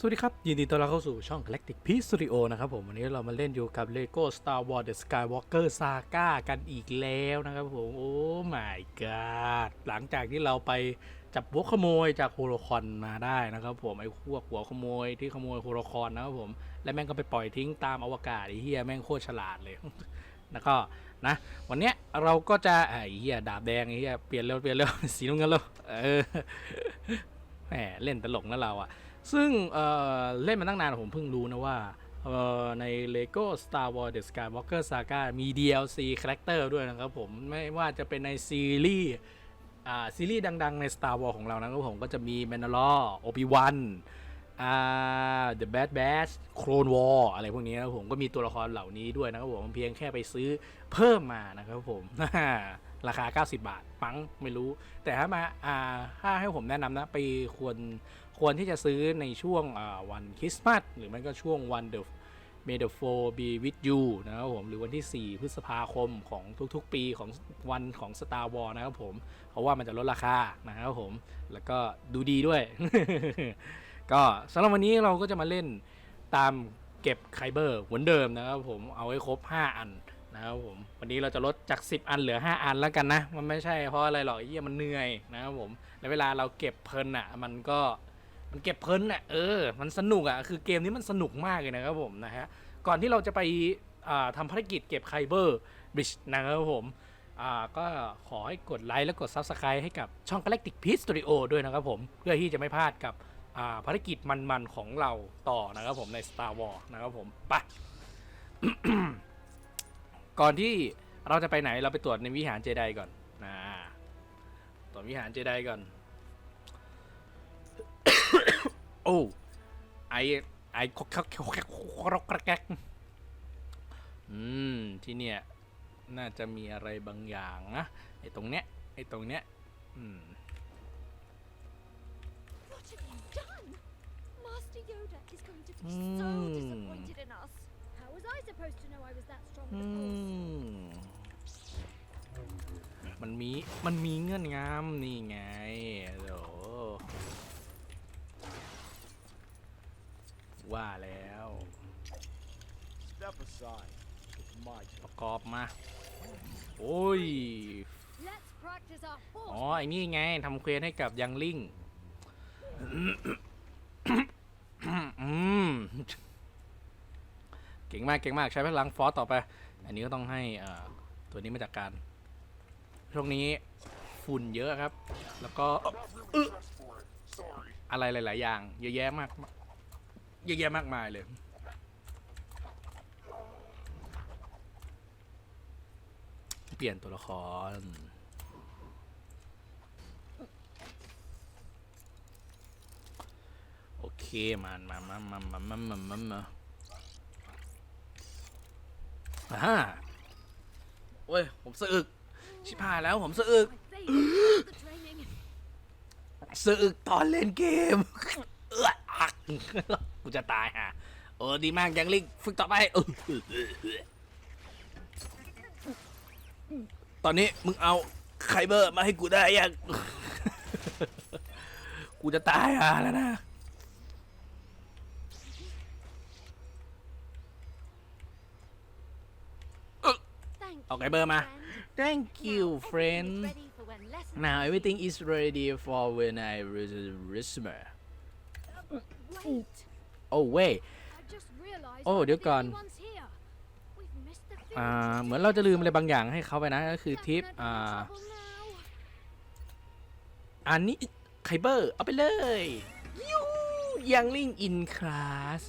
สวัสดีครับ ยินดีต้อนรับเข้าสู่ช่อง Galactic Peace Studio นะครับผมวันนี้เรามาเล่นอยู่กับ Lego Star Wars The Skywalker Saga กันอีกแล้วนะครับผมโอ้ my god หลังจากที่เราไปจับหัวขโมยจากโฮโลคอนมาได้นะครับผมไอ้พวกหัวขโมยที่ขโมยโฮโลคอนนะครับผมและแม่งก็ไปปล่อยทิ้งตามอวกาศไอ้เฮียแม่งโคตรฉลาดเลยแล้วก็นะ วันเนี้ยเราก็จะไอ้เฮียดาบแดงไอ้เฮียเปลี่ยนเร็วเปลี่ยนเร็วสีน้ำเงินเร็วเออแหมเล่นตลกนะเราอะ ซึ่งเเล่นมาตั้งนานผมเพิ่งรู้นะว่าเอ่อใน Lego Star Wars The Skywalker Saga มี DLC Character ด้วยนะครับผม ไม่ว่าจะเป็นในซีรีส์ซีรีส์ดังๆใน Star Wars ของเรานะครับผม ก็จะมี m a n a l o r Obi-Wan The Bad Batch Clone War อะไรพวกนี้นะครับผม ก็มีตัวละครเหล่านี้ด้วยนะครับผม เพียงแค่ไปซื้อเพิ่มมานะครับผม ราคา 90 บาทปังไม่รู้ แต่ถ้ามาถ้าให้ผมแนะนำนะ ไปควร ควรที่จะซื้อในช่วงวันคริสต์มาสหรือไม่ก็ช่วงวัน The May the Four be with you นะครับผมหรือวันที่ 4 พฤษภาคมของทุกๆ ปีของวันของ Star War นะครับผม เพราะว่ามันจะลดราคานะครับผม แล้วก็ดูดีด้วย ก็สำหรับวันนี้เราก็จะมาเล่นตามเก็บไคเบอร์เหมือนเดิมนะครับผมเอาไว้ครบ 5 อันนะครับผมวันนี้เราจะลดจาก 10 อันเหลือ 5 อันแล้วกันนะ มันไม่ใช่เพราะอะไรหรอกไอ้เหี้ยมันเหนื่อยนะครับผมแล้วเวลาเราเก็บเพลินอะมันก็ มันเก็บเพลินอะเออ มันสนุกอะคือเกมนี้มันสนุกมากเลยนะครับผมนะฮะก่อนที่เราจะไปทำภารกิจเก็บไคเบอร์บริดจ์นะครับผมก็ขอให้กดไลค์และกด Subscribe ให้กับช่อง Galactic Peace Studio ด้วยนะครับผม เพื่อที่จะไม่พลาดกับภารกิจมันๆของเราต่อนะครับผมใน Star Wars นะครับผมไปก่อนที่เราจะไปไหนเราไปตรวจในวิหารเจไดก่อนนะตรวจวิหารเจไดก่อน โอ้ไอไอคกคกคกคกคกแกกอืม ที่เนี่ย น่าจะมีอะไรบางอย่างนะ ไอ้ตรงเนี้ย ไอ้ตรงเนี้ย อืม What have you done? Master Yoda is going to be so Hmm. disappointed in us. How was I supposed to know I was that strong อื with the Force? มมันมี มันมีเงื่อนงำนี่ไงโหว่าแล้ว Step aside. It's my ป turn. ระกอบมา โอ้ย Let's practice our Force. อ๋อไอ้นี่ไงทำเควสให้กับยังลิงอืมเก่งมากเก่งมากใช้พลังฟอสต่อไป อันนี้ก็ต้องให้อ่าตัวนี้มาจากการช่วงนี้ฝุ่นเยอะครับ แล้วก็อึะอะไรหลาย ๆ อย่าง เยอะแยะมาก เยอะแยะมากมายเลย เปลี่ยนตัวละคร โอเคมามามามามามามามามาอ่าโอ้ย ผมสะอึก ชิบหายแล้วผมสะอึกสะอึกตอนเล่นเกม กกูจะตายฮะเออดีมากยังลิงฝึกต่อไปเออตอนนี้มึงเอาไคเบอร์มาให้กูได้ยัง กูจะตายอะแล้วนะ Thank เอา you, ไคเบอร์มา friend. thank you Now everything friend is ready for when lessons now everything is ready for when I resume Wait. oh wait I just realized Oh, we're dear the God. only ones here. We've missed the อ่า field เหมือนเราจะลืมอะไรบางอย่างให้เขาไปนะก็คือทิป Definitely อ่า in trouble now. อันนี้ไคเบอร์เอาไปเลยยูยังลิงอินคลาส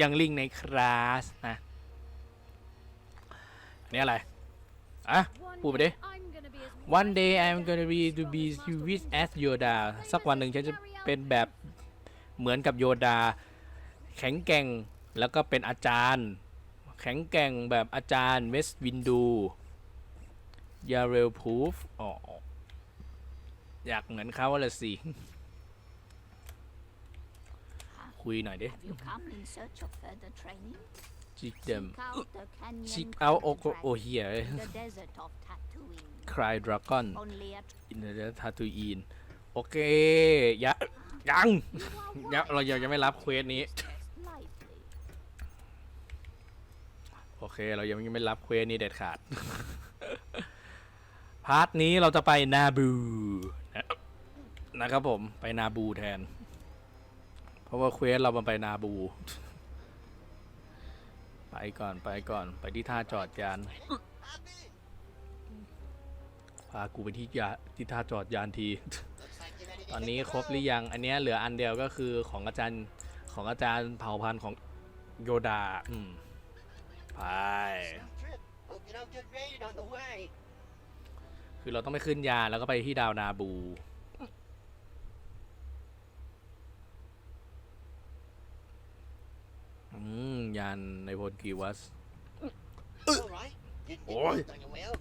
ยังลิงในคลาสนะอันนี้อะไรอะ One พูดไปดิ day I'm gonna be as One day wise I'm as gonna be to be Master with Yoda. as Yoda สักวันหนึ่งฉันจะเป็นแบบ เหมือนกับโยดา แข็งแกร่งแล้วก็เป็นอาจารย์ แข็งแกร่งแบบอาจารย์เวสวินดูยาเรลพูฟอ๋ออยากเหมือนเขาละสิ คุยหน่อยดิ Have you come in search of further training? จิกเดม Seek out the canyon จิกเอาโอ crater โอเฮีย track in the desert of Tatooine. คลายดราก้อน Only a อินเดอร์ทาตูอินโอเค ยะ ยังยังเรายังไม่รับเควสนี้ โอเค เรายังไม่รับเควสนี้เด็ดขาด พาร์ทนี้เราจะไปนาบูนะครับผมไปนาบูแทน เพราะว่าเควสเรามันไปนาบู ไปก่อนไปก่อนไปที่ท่าจอดยานพากูไปที่ยาที่ท่าจอดยานที อนนี้ครบหรือยัง อันเนี้ยเหลืออันเดียวก็คือของอาจารย์ของอาจารย์เผ่าพันธุ์ของโยดาอืมไป trip. Hope you don't get raided on the way. คือเราต้องไปขึ้นยานแล้วก็ไปที่ดาวนาบู อืม ยานในพลกีวัส All right. Didn't get Oi. raided on your way out.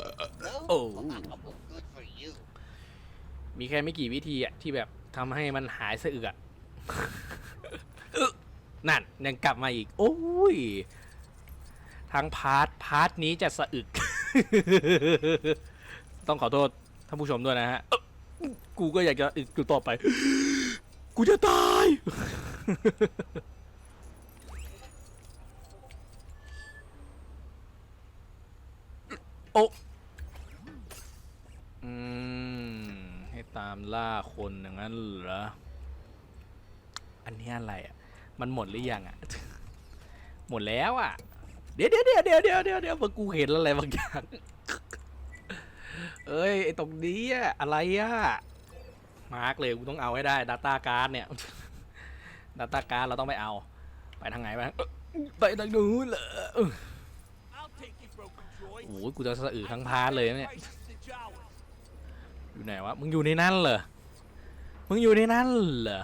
No? oh. Good for you. มีแค่ไม่กี่วิธีอะที่แบบทำให้มันหายสะอึกอะ อึ๊ะนั่นยังกลับมาอีก โอ้ยทั้งพาร์ทพาร์ทนี้จะสะอึก ต้องขอโทษท่านผู้ชมด้วยนะฮะอึ๊ะกูก็อยากจะอึกอยู่ต่อไป กูจะตาย โอ้ม ให้ตาม ล่าคนอย่างนั้นเหรอ อันนี้อะไรอะ มันหมดหรือยังอะ หมดแล้วอะ เดี๋ยวเดี๋ยวเดี๋ยวเดี๋ยวเดี๋ยวเดี๋ยวเดี๋ยวพอกูเห็นอะไรบางอย่าง เอ้ยไอตรงนี้อะอะไรอะ มาร์กเลยกูต้องเอาให้ได้ Data Card เนี่ย Data Card เราต้องไปเอา ไปทางไหนไปไปทางนู้นเหรอ I'll take you, broken droid. โอ้ยกูจะสะอึกทั้งพาร์ทเลยนะเนี่ย Price the Jawas. อยู่ไหนวะ มึงอยู่ในนั้นเหรอ มึงอยู่ในนั้นเหรอ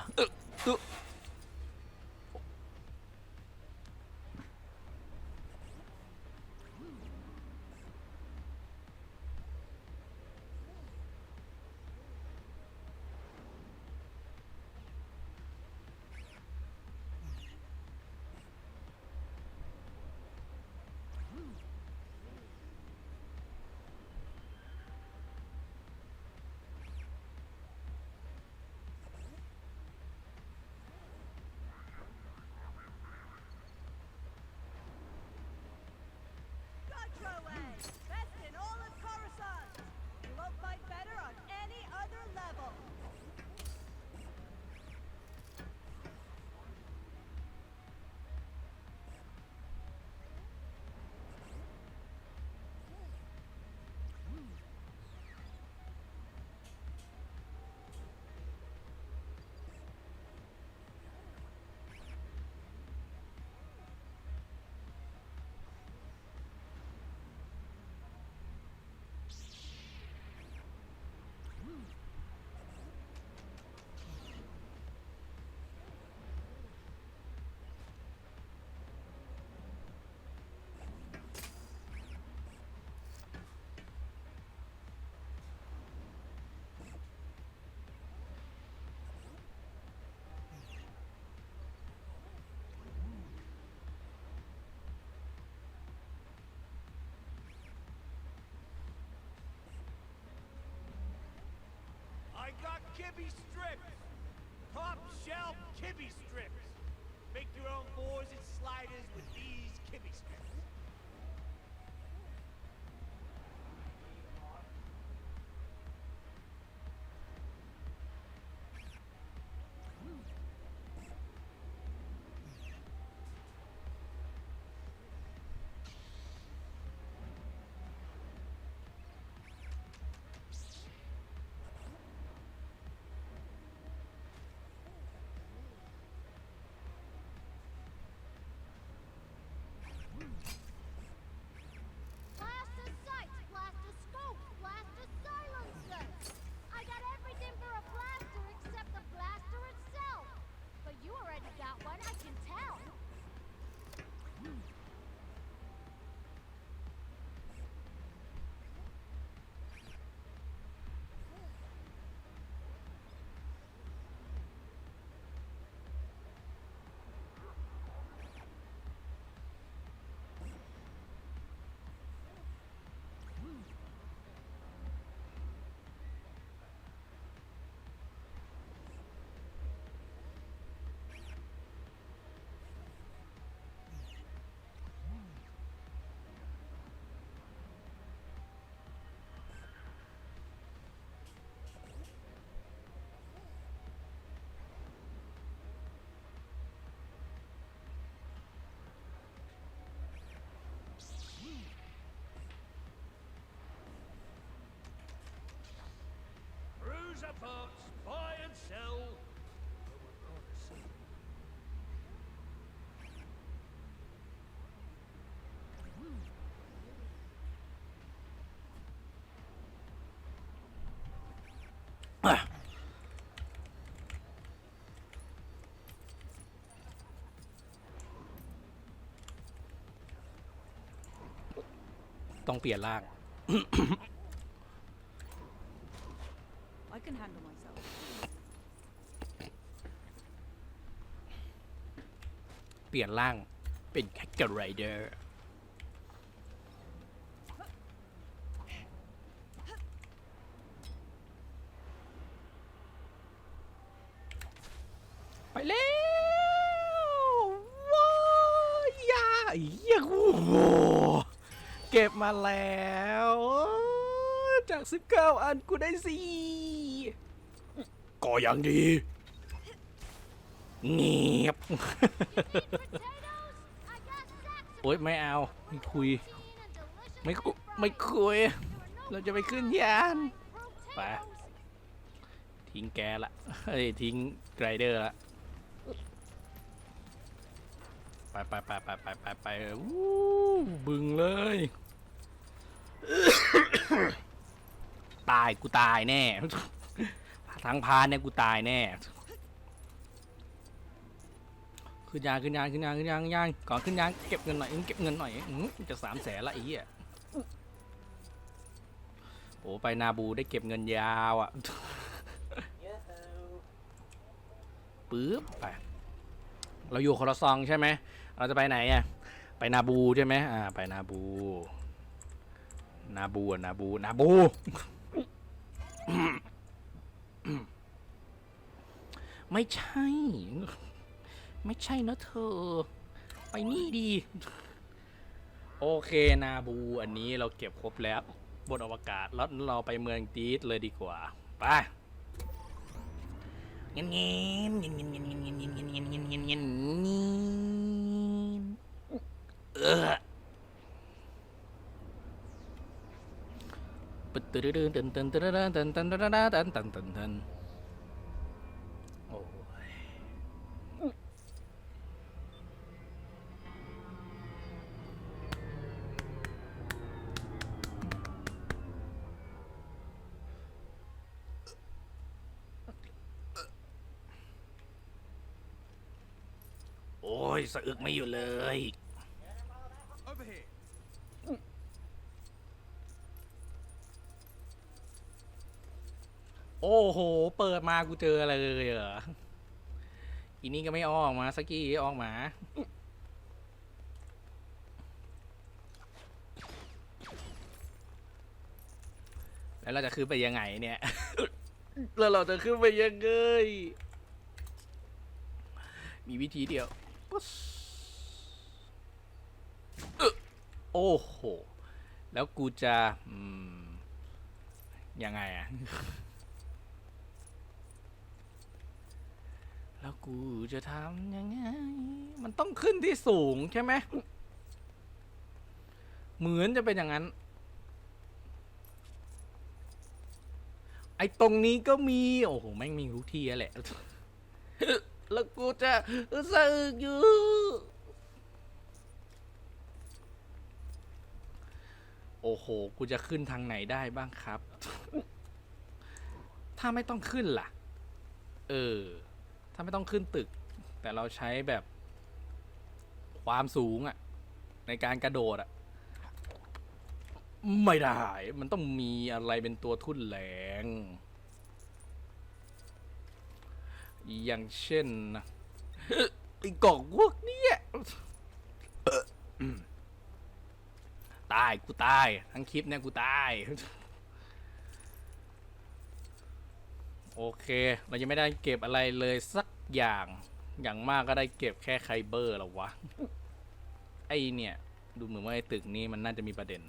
kibby strips. Top shelf kibby strips. Make your own boards and Use up parts, buy and sell. ต้องเปลี่ยนร่าง เปลี่ยนร่างเป็นแคคเกอร์ไรเดอร์ไปแล้วว้ายาเยี่ยโอ้โหเก็บมาแล้ว จาก 19 อันกูได้สี่ก็ยังดี เงียบ I got sacks โอ๊ยไม่เอาไม่คุย of and delicious ไม่คุไม่คุย There are no เราจะไปขึ้นยาน potatoes. ไปทิ้งแกละเฮ้ยทิ้งไรเดอร์ละไปไปไปไปไปไปไปวู้บึงเลย ตายกูตายแน่ทั้งพานเนี่ยกูตายแน่ ขึ้นยางขึ้นยางขึ้นยางขึ้นยางขึ้นยางก่อนขึ้นยางเก็บเงินหน่อยเก็บเงินหน่อยอื้อจะสามแสนละอ้เหี้โอ้ไปนาบูได้เก็บเงินยาวอะปึ๊บไปเราอยู่คนละซองใช่ไหมเราจะไปไหนอะไปนาบูใช่ไหมอ่าไปนาบู นาบูนาบูนาบูไม่ใช่ ไม่ใช่นะเธอ ไปนี่ดี โอเคนาบูอันนี้เราเก็บครบแล้ว บนอวกาศแล้วเราไปเมืองตีสเลยดีกว่า ไปเงี้ยเงี้ยเงี้ยเงี้ยเงี้ยเงี้ยเงี้ยเงี้ยเงี้ยเงี้ยเงี้ยเงี้ยเงี้ยเออปตึ๊ดตึ๊ดตึ๊ดตึ๊ดตึ๊ดตึ๊ดตึ๊ดตึ๊ดตึ๊ดตึ๊ด ไม่อยู่เลย Over here. โอ้โห เปิดมากูเจออะไรเลยเหรออีนี่ก็ไม่ออกมาสักกี้ออกมาแล้วเราจะขึ้นไปยังไงเนี่ย แล้วเราจะขึ้นไปยังไง มีวิธีเดียวปุ๊สเอ้อ โอ้โห แล้วกูจะยังไงอะแล้วกูจะทำยังไง มันต้องขึ้นที่สูงใช่ไหม เหมือนจะเป็นอย่างนั้น ไอ้ตรงนี้ก็มี โอ้โห แม่งมีทุกที่อะแหละ แล้วกูจะสะอึกอยู่ โอ้โห กูจะขึ้นทางไหนได้บ้างครับ ถ้าไม่ต้องขึ้นล่ะ เออ ถ้าไม่ต้องขึ้นตึก แต่เราใช้แบบ ความสูงอะในการกระโดดอะไม่ได้ มันต้องมีอะไรเป็นตัวทุ่นแรงอย่างเช่นนะไอ้กล่องพวกเนี้ยเอ่ออืม ตาย กูตาย ทั้งคลิปเนี่ยกูตาย โอเค เรายังไม่ได้เก็บอะไรเลยสักอย่าง อย่างมากก็ได้เก็บแค่ไคเบอร์แล้ววะ ไอเนี่ย ดูเหมือนว่าไอตึกนี้มันน่าจะมีประเด็น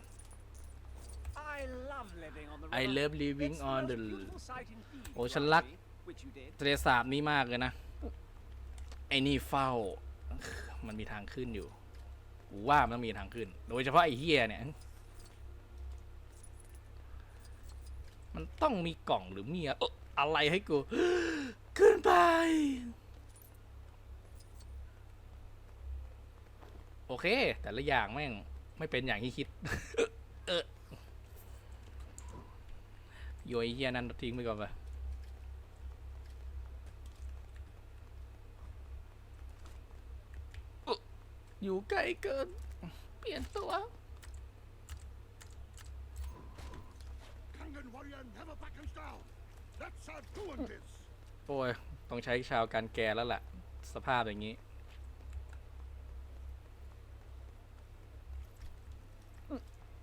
I love living on the I river. love living It's the on most the beautiful sight in Thebes, โอ้ฉันรัก actually, which you did. ทะเลสาบนี้มากเลยนะ ไอ้นี่เฝ้า มันมีทางขึ้นอยู่ กูว่ามันต้องมีทางขึ้น โดยเฉพาะไอ้เฮียเนี่ย มันต้องมีกล่องหรือมีอะไรให้กู ขึ้นไป โอเค แต่ละอย่างแม่ง ไม่เป็นอย่างที่คิดเออโยนไอเฮียนั้นทิ้งไปก่อนไป อยู่ไกลเกิน เปลี่ยนตัว Barbarian never backs down. Let's have doing this. โอ้ย ต้องใช้ชาวการแกแล้วล่ะ สภาพอย่างนี้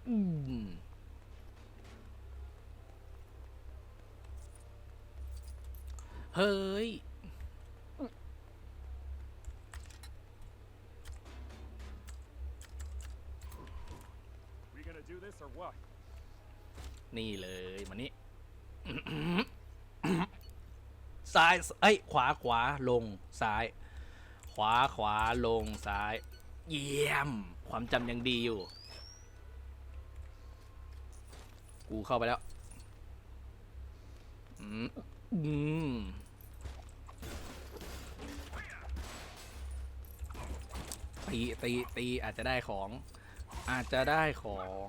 อืม เฮ้ย We gonna do this or what? นี่เลยมานี่ซ้ายเอ้ยขวาขวาลงซ้าย ขวาขวาลงซ้าย เยี่ยม ความจำยังดีอยู่ กูเข้าไปแล้วอืมอืมตีตีตีอาจจะได้ของ อาจจะได้ของ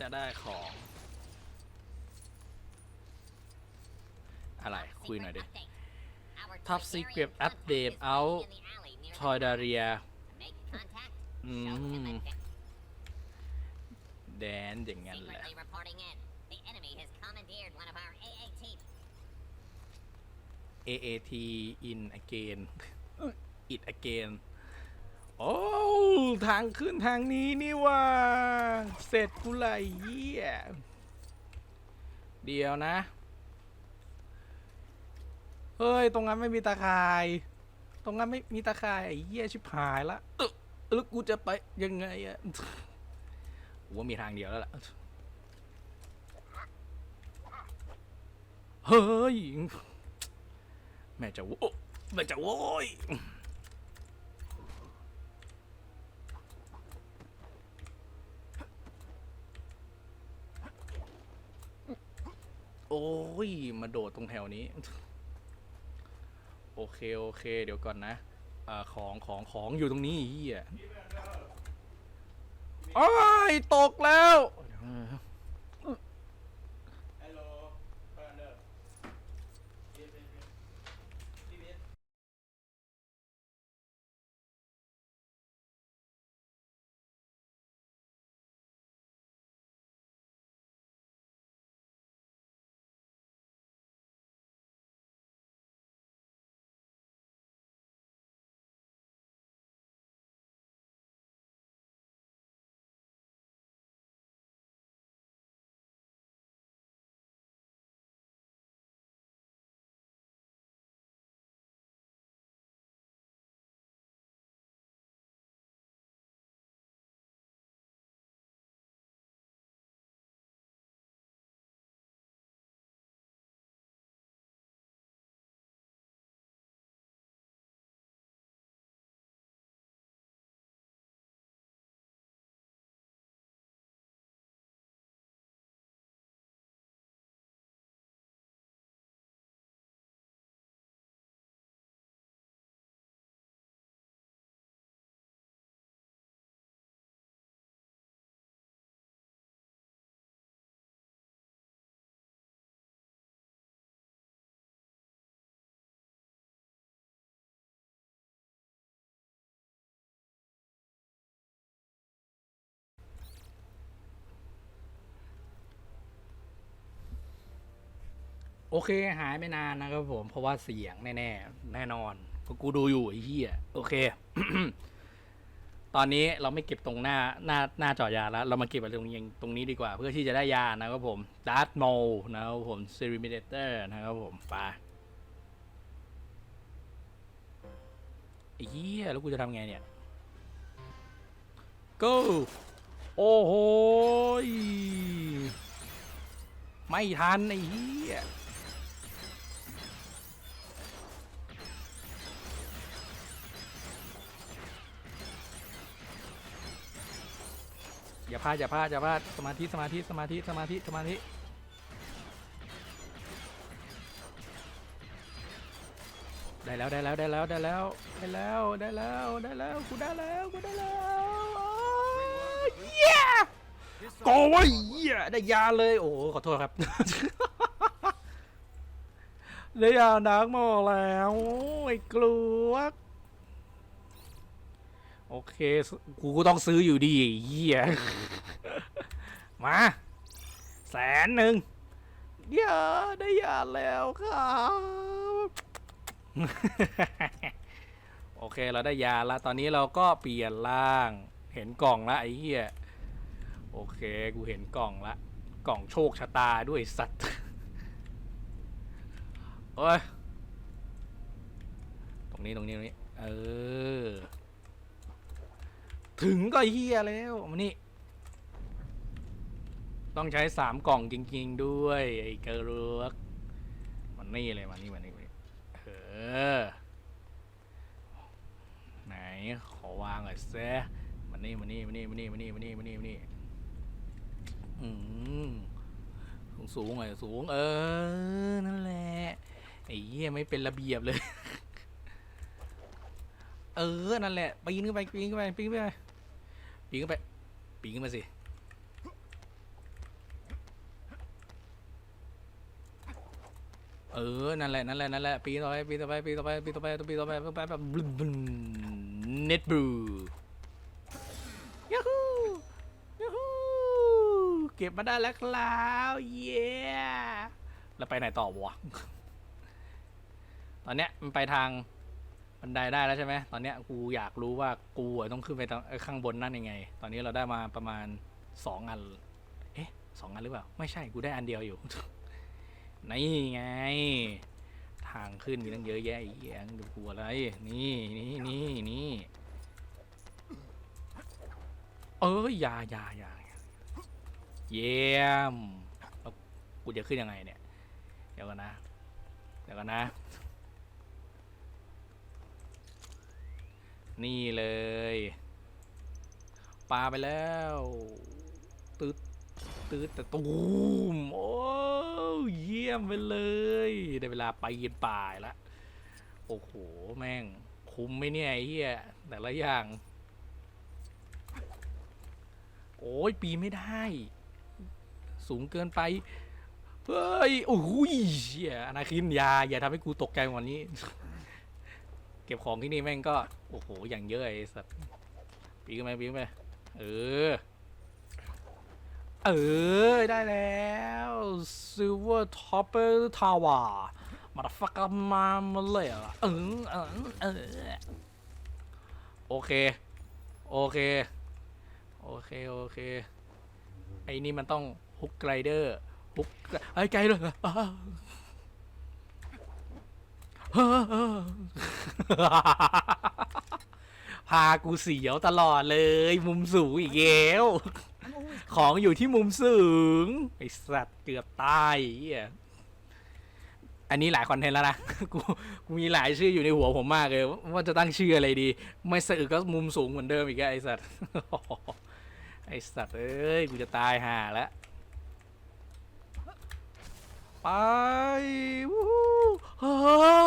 จะได้ของ อะไร คุยหน่อยดิ Top Secret Update Out ทอยดาเรียอืมแดนอย่างนั้นแหละเอเอทอิน again it again โอ้ทางขึ้นทางนี้นี่ว่าเสร็จกูเลยเยี่ยเดียวนะ เฮ้ย ตรงนั้นไม่มีตาข่าย ตรงนั้นไม่มีตาข่ายไอ้เหี้ยชิบหายละเออแล้วกูจะไปยังไงอะกูว่ามีทางเดียวแล้วล่ะ เฮ้ย แม่จะโว้แม่จะโว้ย โอ้ย มาโดดตรงแถวนี้ โอเค โอเค เดี๋ยวก่อนนะอของของของอยู่ตรงนี้เฮียอ้ายตกแล้ว โอเคหายไม่นานนะครับผม เพราะว่าเสียงแน่ ๆ แน่นอนเพราะกูดูอยู่ไอ้เหี้ยโอเค ตอนนี้เราไม่เก็บตรงหน้าหน้าหน้าจอยาแล้ว เรามาเก็บไว้ตรงนี้ตรงนี้ดีกว่า เพื่อที่จะได้ยานะครับผมดาร์ m โมนะครับผมเซริมิเดเตอร์นะครับผมไปไอ้เหี้ยแล้วกูจะทำไงเนี่ย go โอ้โหไม่ทันไอ้เหี้ย อย่าพลาดอย่าพลาดอย่าพลาดสมาธิสมาธิสมาธิสมาธิสมาธิได้แล้วได้แล้วได้แล้วได้แล้วได้แล้วได้แล้วได้แล้วกูได้แล้วกูได้แล้วโอ้ยเย้โกไว้ยเหี้ได้ยาเลยโอ้โหขอโทษครับได้ยาดักหมอแล้วโอ้ยกลัว โอเค กูก็ต้องซื้ออยู่ดีเหี้ยมา แสนหนึ่งอย่าได้ยาแล้วครับโอเคเราได้ยาแล้วตอนนี้เราก็เปลี่ยนร่าง เห็นกล่องละไอ้เหี้ยโอเคกูเห็นกล่องละ กล่องโชคชะตาด้วยสัตว์โอ้ยตรงนี้ตรงนี้ตรงนี้ เออ ถึงก็เฮียแล้วมานี่ ต้องใช้สามกล่องจริง ๆ ด้วย ไอ้เกลือกมันนี่เลยมันนี่มันนี่มันนี่เออ ไหนขอวางหน่อยแซะมันนี่มันนี่มันนี่มันนี่มันนี่มันนี่มันนี่มันนี่อืมสูงสูงหน่อยสูง เออ นั่นแหละ ไอ้เหี้ยไม่เป็นระเบียบเลย เออ นั่นแหละปีนขึ้นไปปีนขึ้นไปปีนขึ้นไป ปีนขึ้นไป ปีนขึ้นมาสิ เออ นั่นแหละ นั่นแหละ นั่นแหละ ปีนต่อไป ปีนต่อไป ปีนต่อไป ปีนต่อไปปีนต่อไปปีนต่อไปแบบเน็ตบลูยูฮูยูฮูเก็บมาได้แล้วครับเย้แล้วไปไหนต่อวะ ตอนเนี้ยมันไปทาง บันไดได้แล้วใช่ไหมตอนเนี้ยกูอยากรู้ว่ากูอะต้องขึ้นไปทางเอ้ยข้างบนนั่นยังไง ตอนนี้เราได้มาประมาณสองอัน เอ๊ะสองอันหรือเปล่า ไม่ใช่กูได้อันเดียวอยู่ นี่ไง ทางขึ้นมีตั้งเยอะแยะไอ้เหี้ยดูกูอะไร นี่นี่นี่นี่เอ้ยอยาอยาอยาอย่าเยี่ยมแล้วกูจะขึ้นยังไงเนี่ย เดี๋ยวกันนะ เดี๋ยวกันนะ นี่เลยปลาไปแล้วตืดตืดแต่ตูมโอ้เยี่ยมไปเลยได้เวลาไปยินป่ายละโอ้โห แม่ง คุ้มไหมเนี่ยไอ้เหี้ยแต่ละอย่าง โอ้ยปีไม่ได้ สูงเกินไป เฮ้ย โอ้โหเหี้ยอนาคินยา อย่าทำให้กูตกใจกว่านี้ เก็บของที่นี่แม่งก็ โอ้โห อย่างเยอะไอ้สัตว์ปีนขึ้นไปปีนขึ้นไปเออ เออ ได้แล้ว Silver Topper Tower มาฟักมามาเลยอะเออเออเออโอเค โอเค โอเค โอเค ไอ้นี่มันต้องฮุกไกรเดอร์ฮุกไอ้ไกลเลย พากูเสียวตลอดเลย มุมสูงอีกแล้วของอยู่ที่มุมสูงไอสัตว์เกือบตายไอ้เหี้ยอันนี้หลายคอนเทนต์แล้วนะกูกูมีหลายชื่ออยู่ในหัวผมมากเลยว่าจะตั้งชื่ออะไรดี ไม่สะอึกก็มุมสูงเหมือนเดิมอีกอะไอสัตว์ไอสัตว์เอ้ยกูจะตายห่าแล้วไปวู้ฮู้ฮ่า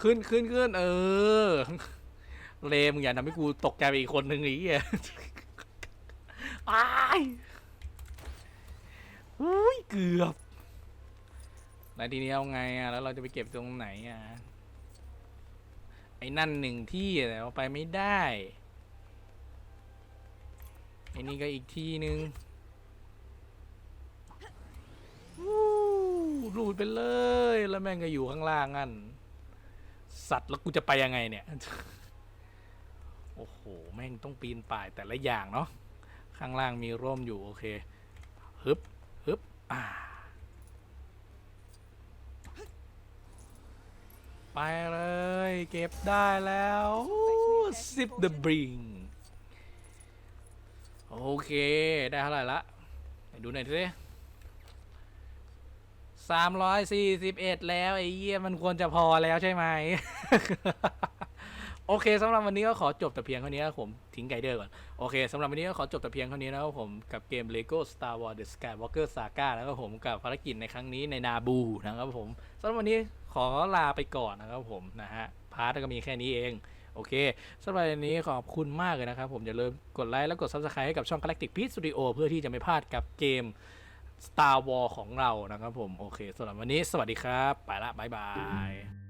ขึ้นขึ้นขึ้นเออ เลมงอย่าทำให้กูตกใจไปอีกคนหนึ่งไอ้เหี้ยตายอุ้ยเกือบแล้วทีนี้เอาไงอะ แล้วเราจะไปเก็บตรงไหนอะ ไอ้นั่นหนึ่งที่แต่เอาไปไม่ได้ ไอ้นี่ก็อีกที่หนึ่งวู้รูดไปเลย แล้วแม่งก็อยู่ข้างล่างนั่น สัตว์แล้วกูจะไปยังไงเนี่ย โอ้โห แม่งต้องปีนป่ายแต่ละอย่างเนาะ ข้างล่างมีร่มอยู่ โอเค ฮึบ ฮึบ อ่า ไปเลย เก็บได้แล้วซิปเดอะบริงโอเค ได้เท่าไหร่ละไหนดูหน่อยสิ สามร้อยสี่สิบเอ็ดแล้วไอ้เยี่ยมันควรจะพอแล้วใช่ไหม โอเคสำหรับวันนี้ก็ขอจบแต่เพียงเท่านี้ครับผมทิ้งไกด์เดอร์ก่อน โอเคสำหรับวันนี้ก็ขอจบแต่เพียงเท่านี้นะครับผมกับเกม Lego Star Wars The Skywalker Saga นะครับผมกับภารกิจในครั้งนี้ในนาบูนะครับผมสำหรับวันนี้ขอลาไปก่อนนะครับผมนะฮะพาร์ทก็มีแค่นี้เองโอเคสำหรับวันนี้ขอบคุณมากเลยนะครับผมอย่าลืมกดไลค์และกด Subscribe ให้กับช่อง Galactic Peace Studio เพื่อที่จะไม่พลาดกับเกม Star War ของเรานะครับผม โอเคสำหรับวันนี้สวัสดีครับ ไปละ บ๊ายบาย